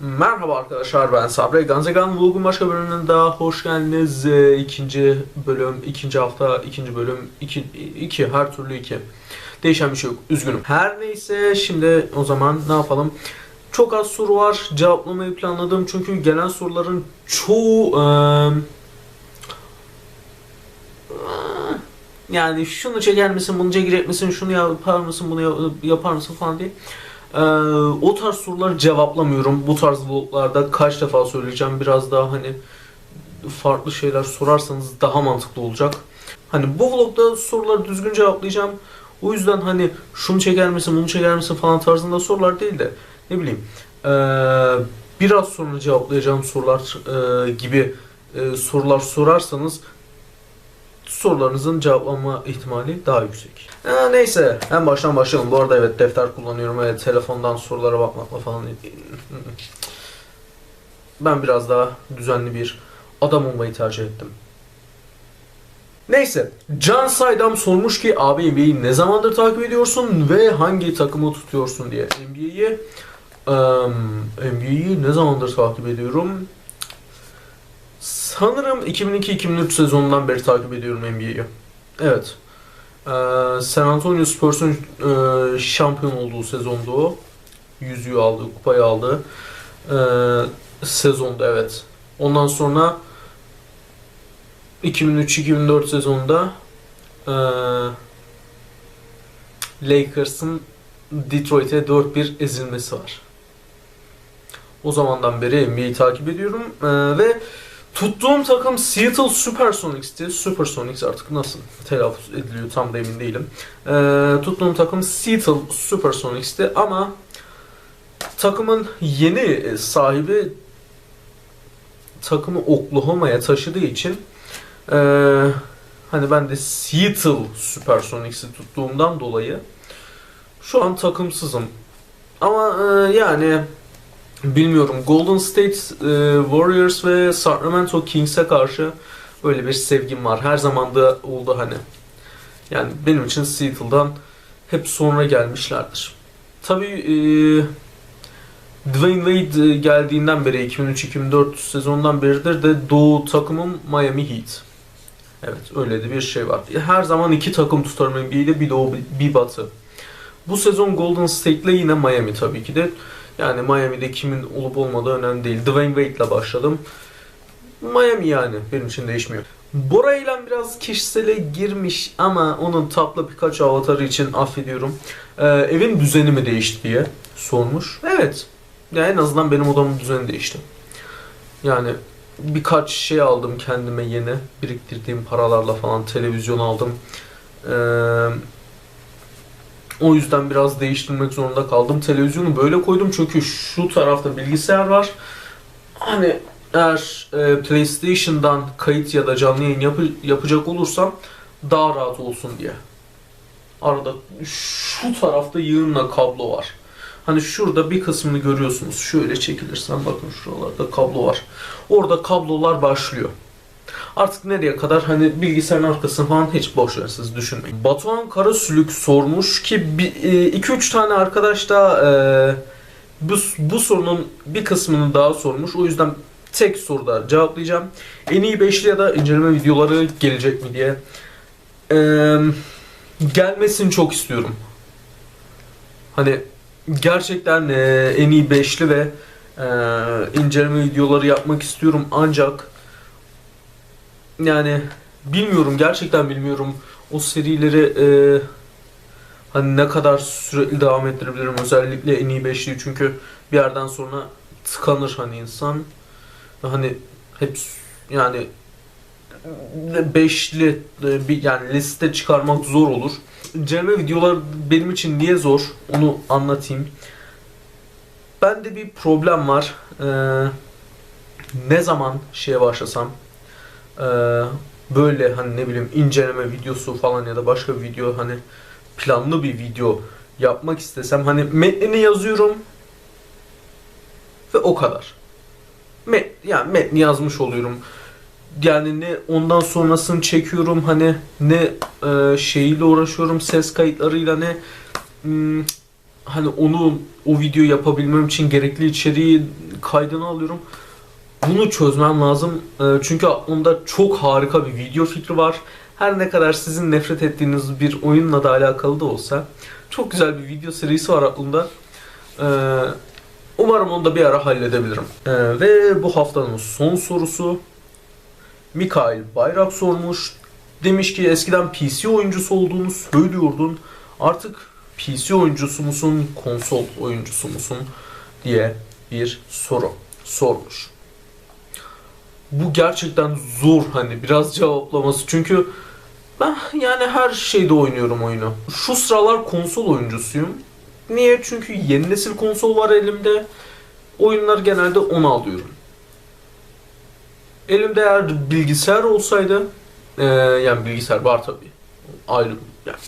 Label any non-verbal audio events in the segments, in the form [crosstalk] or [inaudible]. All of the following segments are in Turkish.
Merhaba arkadaşlar ben Sabri Ganzegan bugün başka bölümünün daha hoş geldiniz. Ee, ikinci bölüm, ikinci hafta, ikinci bölüm, iki, iki, her türlü iki. Değişen bir şey yok, üzgünüm. Her neyse şimdi o zaman ne yapalım? Çok az soru var cevaplamayı planladım çünkü gelen soruların çoğu eee, yani şunu çeker misin, bunu çekecek misin, şunu yapar mısın, bunu ya- yapar mısın falan diye. Ee, o tarz soruları cevaplamıyorum. Bu tarz vloglarda kaç defa söyleyeceğim. Biraz daha hani farklı şeyler sorarsanız daha mantıklı olacak. Hani bu vlogda soruları düzgün cevaplayacağım. O yüzden hani şunu çeker misin, bunu çeker misin falan tarzında sorular değil de ne bileyim ee, biraz sonra cevaplayacağım sorular ee, gibi ee, sorular sorarsanız sorularınızın cevaplanma ihtimali daha yüksek. Ee, neyse en baştan başlayalım. Bu arada evet defter kullanıyorum ve telefondan sorulara bakmakla falan. Ben biraz daha düzenli bir adam olmayı tercih ettim. Neyse, Can Saydam sormuş ki abi NBA'yi ne zamandır takip ediyorsun ve hangi takımı tutuyorsun diye. NBA'yi NBA'yi ne zamandır takip ediyorum? Sanırım 2002-2003 sezonundan beri takip ediyorum NBA'yi. Evet. Ee, San Antonio Spurs'un e, şampiyon olduğu sezondu o. Yüzüğü aldı, kupayı aldı. Ee, sezonda evet. Ondan sonra 2003-2004 sezonunda e, Lakers'ın Detroit'e 4-1 ezilmesi var. O zamandan beri NBA'yi takip ediyorum Ee, ve tuttuğum takım Seattle Supersonics'ti. Supersonics artık nasıl telaffuz ediliyor tam da emin değilim. Ee, tuttuğum takım Seattle Supersonics'ti ama takımın yeni sahibi takımı Oklahoma'ya taşıdığı için ee, hani ben de Seattle Supersonics'i tuttuğumdan dolayı şu an takımsızım. Ama ee, yani bilmiyorum Golden State e, Warriors ve Sacramento Kings'e karşı böyle bir sevgim var. Her zaman da oldu hani. Yani benim için Seattle'dan hep sonra gelmişlerdir. Tabii e, Dwayne Wade geldiğinden beri 2003-2004 sezonundan beridir de doğu takımım Miami Heat. Evet öyle de bir şey var. Her zaman iki takım tutarım NBA'de bir doğu bir batı. Bu sezon Golden State'le yine Miami tabii ki de. Yani Miami'de kimin olup olmadığı önemli değil. Dwayne Wade'le başladım. Miami yani benim için değişmiyor. Bora ile biraz kişisele girmiş ama onun tatlı birkaç avatarı için affediyorum. Ee, evin düzeni mi değişti diye sormuş. Evet. Ya en azından benim odamın düzeni değişti. Yani birkaç şey aldım kendime yeni. Biriktirdiğim paralarla falan televizyon aldım. Ee, o yüzden biraz değiştirmek zorunda kaldım. Televizyonu böyle koydum çünkü şu tarafta bilgisayar var. Hani eğer e, PlayStation'dan kayıt ya da canlı yayın yapı- yapacak olursam daha rahat olsun diye. Arada şu tarafta yığınla kablo var. Hani şurada bir kısmını görüyorsunuz. Şöyle çekilirsen bakın şuralarda kablo var. Orada kablolar başlıyor. Artık nereye kadar hani bilgisayarın arkasını falan hiç boş ver siz düşünmeyin. Batuhan Karasülük sormuş ki 2-3 tane arkadaş da e, bu, bu sorunun bir kısmını daha sormuş. O yüzden tek soruda cevaplayacağım. En iyi beşli ya da inceleme videoları gelecek mi diye. E, gelmesini çok istiyorum. Hani gerçekten e, en iyi beşli ve e, inceleme videoları yapmak istiyorum ancak yani bilmiyorum gerçekten bilmiyorum o serileri e, hani ne kadar sürekli devam ettirebilirim özellikle en iyi beşliği çünkü bir yerden sonra tıkanır hani insan hani hep yani beşli e, bir yani liste çıkarmak zor olur. İnceleme videolar benim için niye zor onu anlatayım. Bende bir problem var. Ee, ne zaman şeye başlasam böyle hani ne bileyim inceleme videosu falan ya da başka bir video hani planlı bir video yapmak istesem hani metnini yazıyorum ve o kadar. Met, yani metni yazmış oluyorum. Yani ne ondan sonrasını çekiyorum hani ne e, şeyiyle uğraşıyorum ses kayıtlarıyla ne hmm, hani onu o video yapabilmem için gerekli içeriği kaydını alıyorum. Bunu çözmem lazım. Ee, çünkü aklımda çok harika bir video fikri var. Her ne kadar sizin nefret ettiğiniz bir oyunla da alakalı da olsa çok güzel bir video serisi var aklımda. Ee, umarım onu da bir ara halledebilirim. Ee, ve bu haftanın son sorusu Mikail Bayrak sormuş. Demiş ki eskiden PC oyuncusu olduğunu söylüyordun. Artık PC oyuncusu musun, konsol oyuncusu musun diye bir soru sormuş. Bu gerçekten zor hani biraz cevaplaması çünkü ben yani her şeyde oynuyorum oyunu. Şu sıralar konsol oyuncusuyum. Niye? Çünkü yeni nesil konsol var elimde. Oyunları genelde onu alıyorum. Elimde eğer bilgisayar olsaydı eee, yani bilgisayar var tabii. Ayrı yani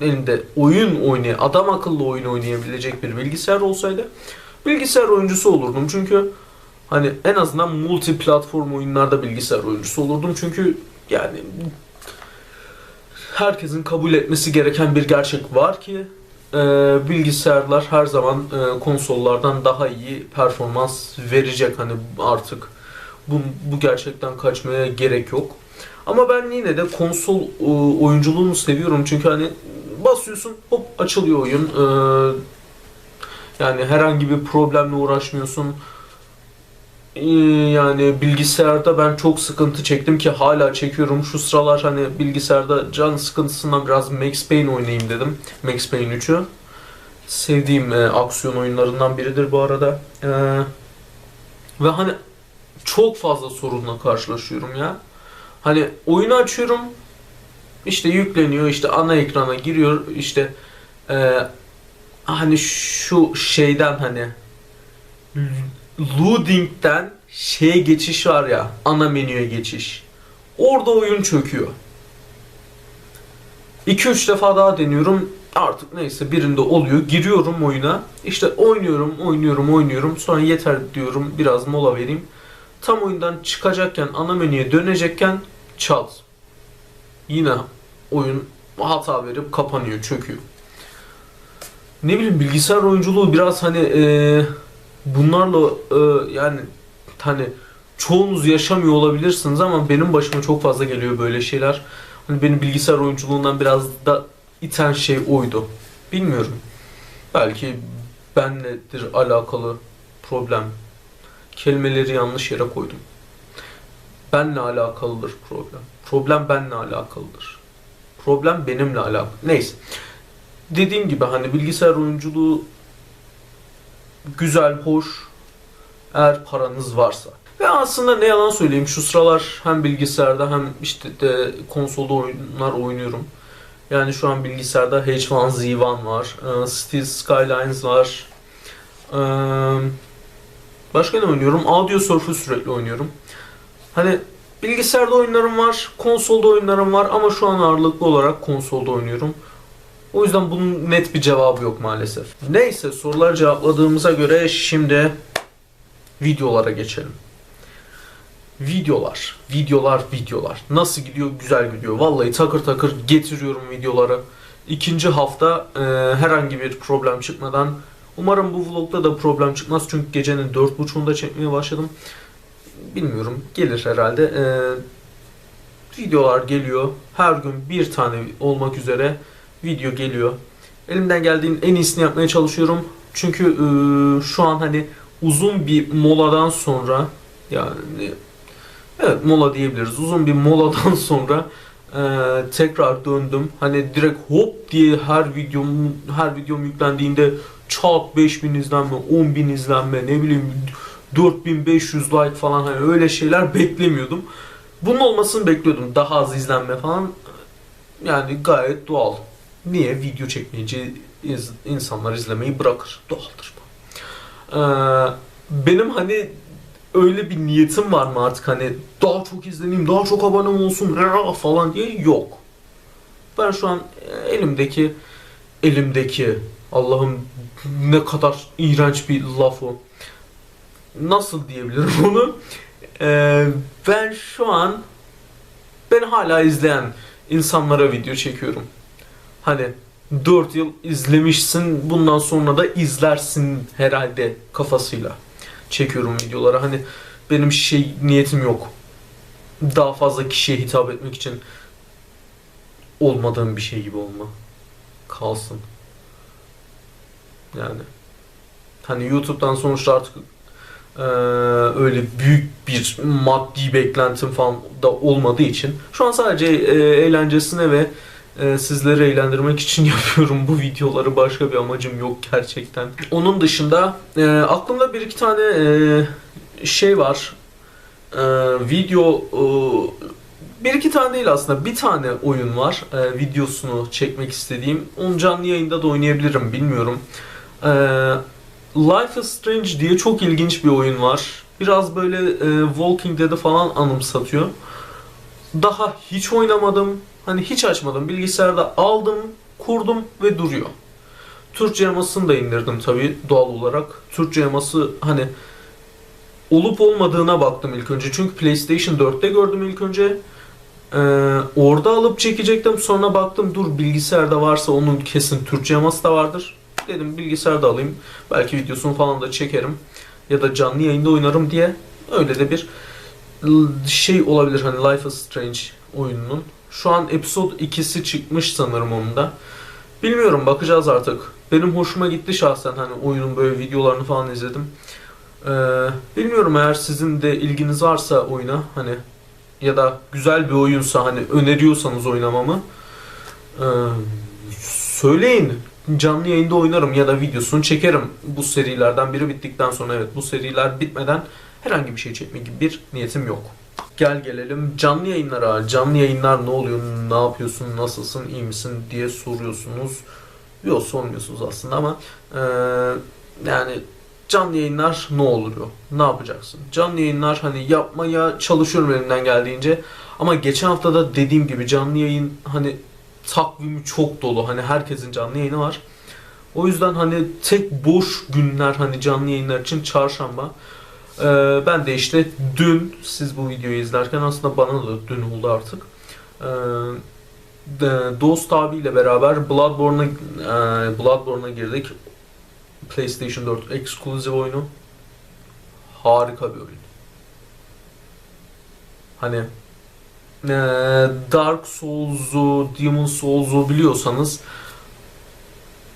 elimde oyun oynay adam akıllı oyun oynayabilecek bir bilgisayar olsaydı bilgisayar oyuncusu olurdum. Çünkü hani en azından multi platform oyunlarda bilgisayar oyuncusu olurdum. Çünkü yani herkesin kabul etmesi gereken bir gerçek var ki e, bilgisayarlar her zaman e, konsollardan daha iyi performans verecek hani artık bu, bu gerçekten kaçmaya gerek yok. Ama ben yine de konsol e, oyunculuğunu seviyorum çünkü hani basıyorsun hop açılıyor oyun. E, yani herhangi bir problemle uğraşmıyorsun. Yani bilgisayarda ben çok sıkıntı çektim ki hala çekiyorum. Şu sıralar hani bilgisayarda can sıkıntısından biraz Max Payne oynayayım dedim. Max Payne 3'ü. Sevdiğim e, aksiyon oyunlarından biridir bu arada. E, ve hani çok fazla sorunla karşılaşıyorum ya. Hani oyunu açıyorum. işte yükleniyor işte ana ekrana giriyor işte e, hani şu şeyden hani loading'den şeye geçiş var ya ana menüye geçiş. Orada oyun çöküyor. 2-3 defa daha deniyorum. Artık neyse birinde oluyor. Giriyorum oyuna. İşte oynuyorum, oynuyorum, oynuyorum. Sonra yeter diyorum. Biraz mola vereyim. Tam oyundan çıkacakken, ana menüye dönecekken çal. Yine oyun hata verip kapanıyor, çöküyor. Ne bileyim bilgisayar oyunculuğu biraz hani eee, bunlarla eee, yani hani çoğunuz yaşamıyor olabilirsiniz ama benim başıma çok fazla geliyor böyle şeyler. Hani benim bilgisayar oyunculuğundan biraz da iten şey oydu. Bilmiyorum. Belki benledir alakalı problem. Kelimeleri yanlış yere koydum. Benle alakalıdır problem. Problem benle alakalıdır. Problem benimle alakalı. Neyse. Dediğim gibi hani bilgisayar oyunculuğu güzel, hoş eğer paranız varsa. Ve aslında ne yalan söyleyeyim şu sıralar hem bilgisayarda hem işte de konsolda oyunlar oynuyorum. Yani şu an bilgisayarda H1Z1 var, e, Cities Skylines var. E, Başka ne oynuyorum? Audio Surf'ü sürekli oynuyorum. Hani bilgisayarda oyunlarım var, konsolda oyunlarım var ama şu an ağırlıklı olarak konsolda oynuyorum. O yüzden bunun net bir cevabı yok maalesef. Neyse soruları cevapladığımıza göre şimdi videolara geçelim. Videolar, videolar, videolar. Nasıl gidiyor? Güzel gidiyor. Vallahi takır takır getiriyorum videoları. İkinci hafta e, herhangi bir problem çıkmadan Umarım bu vlogda da problem çıkmaz çünkü gecenin dört buçuğunda çekmeye başladım. Bilmiyorum gelir herhalde. Ee, videolar geliyor. Her gün bir tane olmak üzere video geliyor. Elimden geldiğin en iyisini yapmaya çalışıyorum. Çünkü e, şu an hani uzun bir moladan sonra yani evet mola diyebiliriz. Uzun bir moladan [laughs] sonra e, tekrar döndüm. Hani direkt hop diye her videom her videom yüklendiğinde çat 5000 izlenme, 10.000 izlenme, ne bileyim 4500 like falan hani öyle şeyler beklemiyordum. Bunun olmasını bekliyordum. Daha az izlenme falan. Yani gayet doğal. Niye? Video çekmeyince iz- insanlar izlemeyi bırakır. Doğaldır bu. Ee, benim hani öyle bir niyetim var mı artık hani daha çok izleneyim, daha çok abonem olsun falan diye yok. Ben şu an elimdeki elimdeki Allah'ım ne kadar iğrenç bir laf o. Nasıl diyebilirim [laughs] onu? Ee, ben şu an ben hala izleyen insanlara video çekiyorum. Hani 4 yıl izlemişsin bundan sonra da izlersin herhalde kafasıyla çekiyorum videolara. Hani benim şey niyetim yok. Daha fazla kişiye hitap etmek için olmadığım bir şey gibi olma. Kalsın. Yani. Hani YouTube'dan sonuçta artık eee, öyle büyük bir maddi beklentim falan da olmadığı için şu an sadece eee, eğlencesine ve eee, sizleri eğlendirmek için [laughs] yapıyorum bu videoları. Başka bir amacım yok gerçekten. Onun dışında eee, aklımda bir iki tane eee, şey var. Video bir iki tane değil aslında bir tane oyun var eee, videosunu çekmek istediğim. Onu canlı yayında da oynayabilirim bilmiyorum. Eee Life is Strange diye çok ilginç bir oyun var. Biraz böyle e, Walking Dead'i falan anımsatıyor. Daha hiç oynamadım. Hani hiç açmadım. Bilgisayarda aldım, kurdum ve duruyor. Türkçe yamasını da indirdim tabii doğal olarak. Türkçe yaması hani olup olmadığına baktım ilk önce. Çünkü PlayStation 4'te gördüm ilk önce. Ee, orada alıp çekecektim. Sonra baktım dur bilgisayarda varsa onun kesin Türkçe yaması da vardır. Dedim bilgisayarda alayım. Belki videosunu falan da çekerim. Ya da canlı yayında oynarım diye. Öyle de bir şey olabilir hani Life is Strange oyununun. Şu an episode 2'si çıkmış sanırım onun da. Bilmiyorum bakacağız artık. Benim hoşuma gitti şahsen hani oyunun böyle videolarını falan izledim. Ee, bilmiyorum eğer sizin de ilginiz varsa oyuna hani ya da güzel bir oyunsa hani öneriyorsanız oynamamı ee, söyleyin. Canlı yayında oynarım ya da videosunu çekerim. Bu serilerden biri bittikten sonra evet bu seriler bitmeden herhangi bir şey çekmek gibi bir niyetim yok. Gel gelelim canlı yayınlara. Canlı yayınlar ne oluyor, ne yapıyorsun, nasılsın, iyi misin diye soruyorsunuz. Yok sormuyorsunuz aslında ama eee, yani canlı yayınlar ne oluyor? Ne yapacaksın? Canlı yayınlar hani yapmaya çalışıyorum elimden geldiğince ama geçen hafta da dediğim gibi canlı yayın hani takvimi çok dolu. Hani herkesin canlı yayını var. O yüzden hani tek boş günler hani canlı yayınlar için çarşamba. Ee, ben de işte dün siz bu videoyu izlerken aslında bana da dün oldu artık. Ee, Dost abiyle beraber Bloodborne'a e, Bloodborne'a girdik. PlayStation 4 exclusive oyunu. Harika bir oyun. Hani e, Dark Souls'u, Demon Souls'u biliyorsanız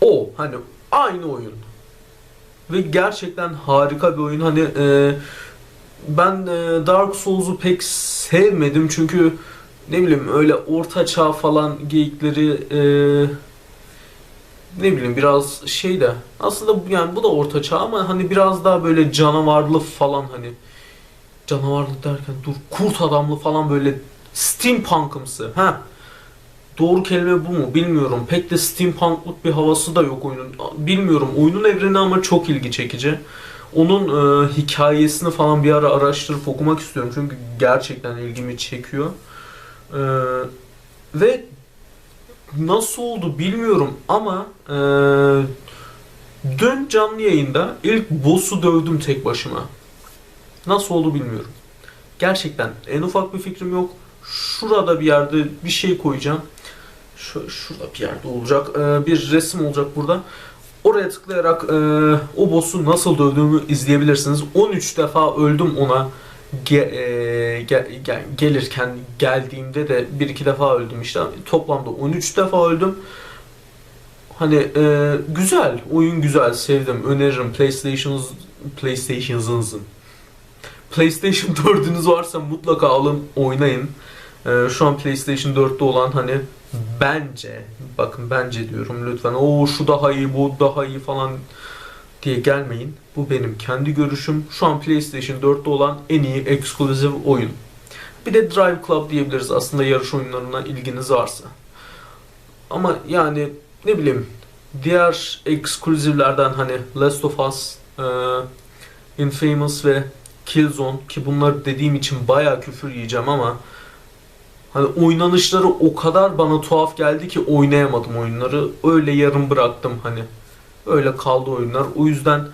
o hani aynı oyun. Ve gerçekten harika bir oyun. Hani e, ben e, Dark Souls'u pek sevmedim çünkü ne bileyim öyle orta çağ falan geyikleri e, ne bileyim biraz şey de aslında yani bu da orta çağ ama hani biraz daha böyle canavarlı falan hani canavarlı derken dur kurt adamlı falan böyle steampunk'ımsı. Ha. Doğru kelime bu mu bilmiyorum. Pek de steampunk'lık bir havası da yok oyunun. Bilmiyorum. Oyunun evreni ama çok ilgi çekici. Onun e, hikayesini falan bir ara araştırıp okumak istiyorum. Çünkü gerçekten ilgimi çekiyor. E, ve nasıl oldu bilmiyorum ama e, dün canlı yayında ilk boss'u dövdüm tek başıma. Nasıl oldu bilmiyorum. Gerçekten en ufak bir fikrim yok. Şurada bir yerde bir şey koyacağım. Şu, şurada bir yerde olacak. Ee, bir resim olacak burada. Oraya tıklayarak e, o boss'u nasıl dövdüğümü izleyebilirsiniz. 13 defa öldüm ona. E, ge- ge- gelirken geldiğimde de bir iki defa öldüm işte. Toplamda 13 defa öldüm. Hani e, güzel, oyun güzel, sevdim, öneririm. PlayStation'ın PlayStation'ınızın PlayStation [laughs] 4'ünüz varsa mutlaka alın oynayın. Ee, şu an PlayStation 4'te olan hani bence bakın bence diyorum lütfen o şu daha iyi bu daha iyi falan diye gelmeyin. Bu benim kendi görüşüm. Şu an PlayStation 4'te olan en iyi exclusive oyun. Bir de Drive Club diyebiliriz aslında yarış oyunlarına ilginiz varsa. Ama yani ne bileyim diğer exclusive'lerden hani Last of Us, e, Infamous ve Killzone ki bunları dediğim için bayağı küfür yiyeceğim ama hani oynanışları o kadar bana tuhaf geldi ki oynayamadım oyunları. Öyle yarım bıraktım hani. Öyle kaldı oyunlar. O yüzden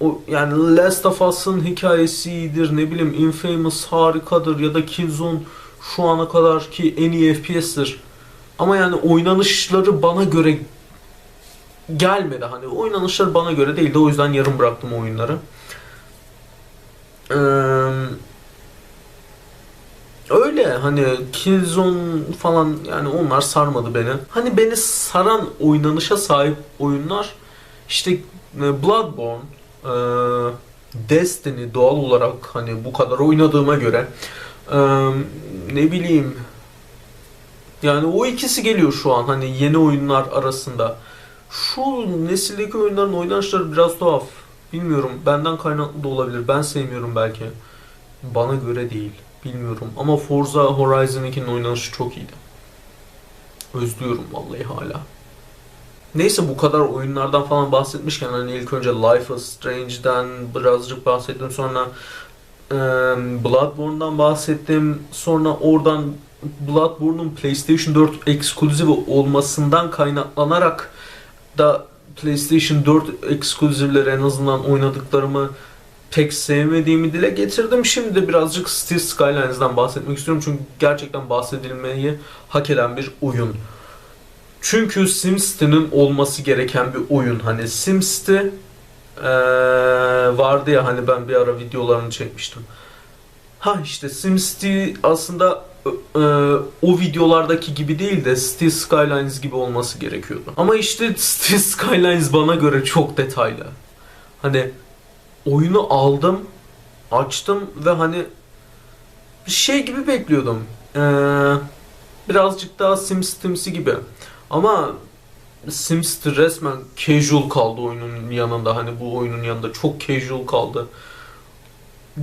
o yani Last of Us'ın hikayesi iyidir ne bileyim Infamous harikadır ya da Killzone şu ana kadar ki en iyi FPS'tir. Ama yani oynanışları bana göre gelmedi hani oynanışlar bana göre değildi o yüzden yarım bıraktım oyunları. Ee, öyle hani Killzone falan yani onlar sarmadı beni. Hani beni saran oynanışa sahip oyunlar işte e, Bloodborne, e, Destiny doğal olarak hani bu kadar oynadığıma göre e, ne bileyim yani o ikisi geliyor şu an hani yeni oyunlar arasında. Şu nesildeki oyunların oynanışları biraz tuhaf. Bilmiyorum benden kaynaklı da olabilir. Ben sevmiyorum belki. Bana göre değil. Bilmiyorum. Ama Forza Horizon 2'nin oynanışı çok iyiydi. Özlüyorum vallahi hala. Neyse bu kadar oyunlardan falan bahsetmişken hani ilk önce Life is Strange'den birazcık bahsettim sonra e, Bloodborne'dan bahsettim sonra oradan Bloodborne'un PlayStation 4 ekskluzivi olmasından kaynaklanarak da PlayStation 4 ekskluzivleri en azından oynadıklarımı pek sevmediğimi dile getirdim. Şimdi birazcık Cities Skylines'dan bahsetmek istiyorum çünkü gerçekten bahsedilmeyi hak eden bir oyun. Çünkü SimCity'nin olması gereken bir oyun. Hani SimCity eee, vardı ya hani ben bir ara videolarını çekmiştim. Ha işte SimCity aslında e, o videolardaki gibi değil de Cities Skylines gibi olması gerekiyordu. Ama işte Cities Skylines bana göre çok detaylı. Hani oyunu aldım, açtım ve hani bir şey gibi bekliyordum. Ee, birazcık daha SimCity'msi gibi. Ama SimCity resmen casual kaldı oyunun yanında. Hani bu oyunun yanında çok casual kaldı.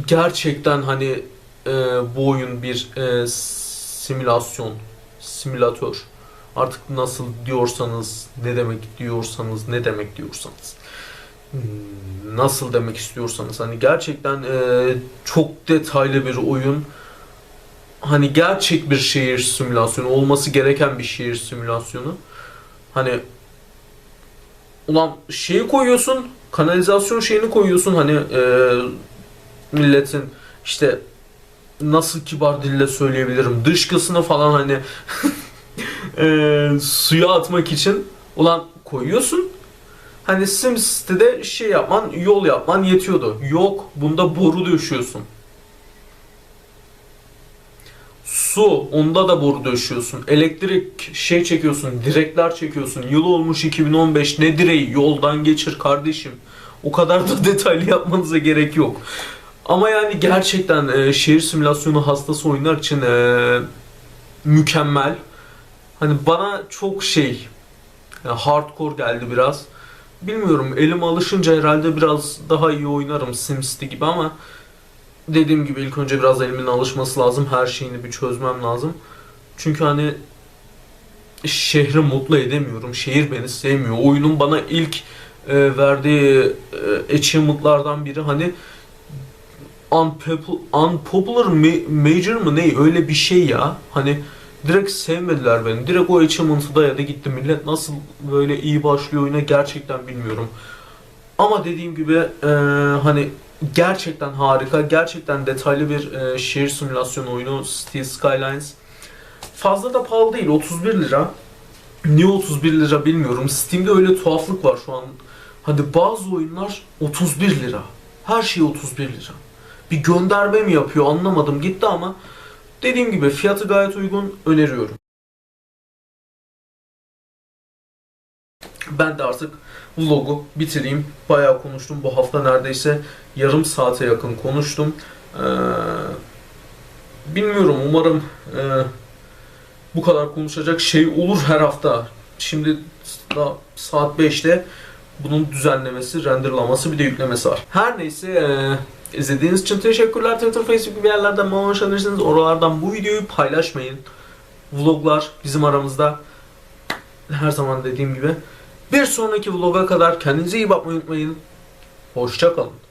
Gerçekten hani e, bu oyun bir e, simülasyon, simülatör. Artık nasıl diyorsanız, ne demek diyorsanız, ne demek diyorsanız. Nasıl demek istiyorsanız. Hani gerçekten e, çok detaylı bir oyun. Hani gerçek bir şehir simülasyonu, olması gereken bir şehir simülasyonu. Hani ulan şeyi koyuyorsun, kanalizasyon şeyini koyuyorsun hani e, milletin işte nasıl kibar dille söyleyebilirim dışkısını falan hani [laughs] e, suya atmak için ulan koyuyorsun. Hani SimCity'de şey yapman, yol yapman yetiyordu. Yok, bunda boru döşüyorsun. Su, onda da boru döşüyorsun. Elektrik şey çekiyorsun, direkler çekiyorsun. Yıl olmuş 2015, ne direği? Yoldan geçir kardeşim. O kadar da [laughs] detaylı yapmanıza gerek yok. Ama yani gerçekten e, şehir simülasyonu hastası oyunlar için e, mükemmel. Hani bana çok şey e, hardcore geldi biraz. Bilmiyorum elim alışınca herhalde biraz daha iyi oynarım SimCity gibi ama dediğim gibi ilk önce biraz elimin alışması lazım. Her şeyini bir çözmem lazım. Çünkü hani şehri mutlu edemiyorum. Şehir beni sevmiyor. Oyunun bana ilk e, verdiği e, achievement'lardan biri hani unpopular, unpopular ma- major mı ne öyle bir şey ya. Hani direkt sevmediler beni. Direkt o achievement'ı dayadı gitti. Millet nasıl böyle iyi başlıyor oyuna gerçekten bilmiyorum. Ama dediğim gibi e, hani gerçekten harika, gerçekten detaylı bir e, şehir simülasyonu oyunu Cities Skylines. Fazla da pahalı değil, 31 lira. Niye 31 lira bilmiyorum. Steam'de öyle tuhaflık var şu an. Hadi bazı oyunlar 31 lira. Her şey 31 lira. Bir gönderme mi yapıyor anlamadım gitti ama dediğim gibi fiyatı gayet uygun öneriyorum. Ben de artık vlogu bitireyim. Bayağı konuştum. Bu hafta neredeyse yarım saate yakın konuştum. Ee, bilmiyorum umarım e, bu kadar konuşacak şey olur her hafta. Şimdi da saat 5'te bunun düzenlemesi, renderlaması bir de yüklemesi var. Her neyse e, izlediğiniz için teşekkürler. Twitter, Facebook gibi yerlerden bana ulaşabilirsiniz. Oralardan bu videoyu paylaşmayın. Vloglar bizim aramızda. Her zaman dediğim gibi. Bir sonraki vloga kadar kendinize iyi bakmayı unutmayın. Hoşçakalın.